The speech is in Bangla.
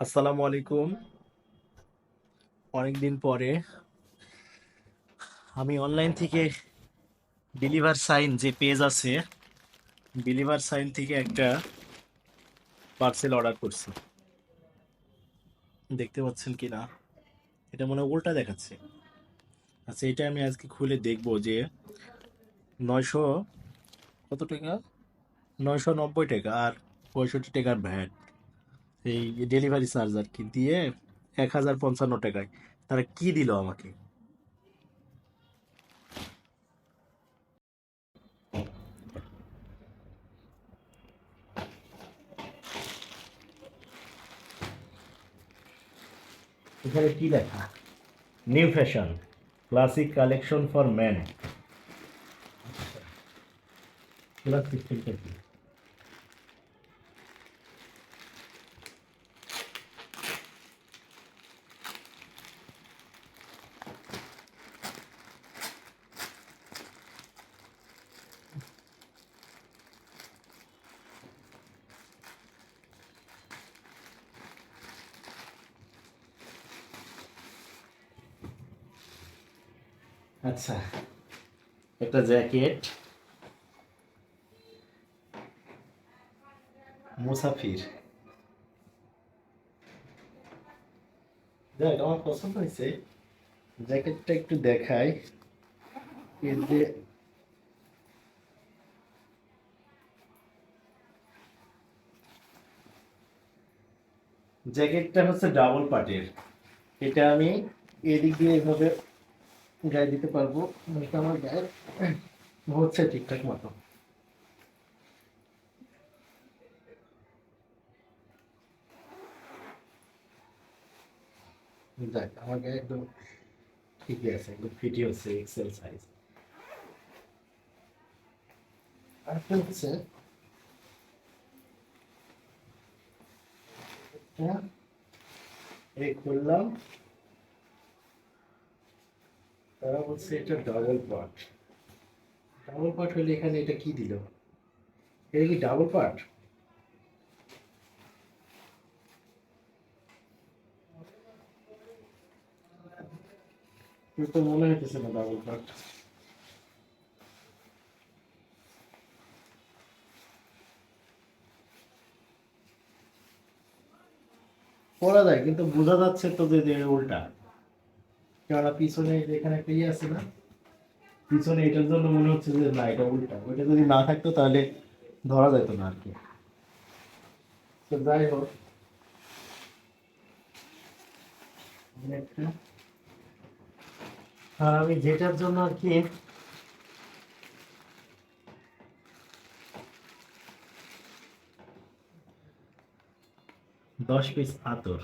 আসসালামু আলাইকুম অনেকদিন পরে আমি অনলাইন থেকে ডেলিভার সাইন যে পেজ আছে ডেলিভার সাইন থেকে একটা পার্সেল অর্ডার করছি। দেখতে পাচ্ছেন কি না এটা মনে উল্টা দেখাচ্ছে। আচ্ছা এটা আমি আজকে খুলে দেখব যে নয়শো কত টাকা? নয়শো নব্বই টাকা। আর পঁয়ষট্টি টাকার ভ্যাট এই ডেলিভারি চার্জ আর কি দিয়ে এক হাজার পঞ্চান্ন টাকায় তারা কি দিল আমাকে এখানে কি লেখা new fashion classic collection for man classic সিস্টেমটা কি আচ্ছা একটা জ্যাকেট। মুসাফির। দেখ আমার পছন্দ হয়েছে। জ্যাকেটটা একটু দেখাই। এর যে জ্যাকেটটা হচ্ছে ডাবল পার্টের। এটা আমি এদিক দিয়ে এভাবে গায়ে দিতে পারব। এটা আমার গায়ে হচ্ছে ঠিকঠাক মতো। দেখ, আমার গায়ে একদম ঠিকই আছে, একদম ফিটই হচ্ছে এক্সেল সাইজ আরেকটা হচ্ছে এই খুললাম তারা বলছে এটা ডাবল পার্ট ডাবল পার্ট হলে এখানে এটা কি দিল? এটা কি ডাবল পার্ট তো মনে হইতেছে না ডাবল পার্ট পড়া যায়, কিন্তু বোঝা যাচ্ছে তো যে উল্টা। কেননা পিছনে এখানে একটা ইয়ে আছে না? পিছনে এটার জন্য মনে হচ্ছে যে না, এটা উল্টা। ওইটা যদি না থাকতো তাহলে ধরা যেত না আর কি। তো যাই হোক। আর আমি যেটার জন্য আর কি দশ পিস আতর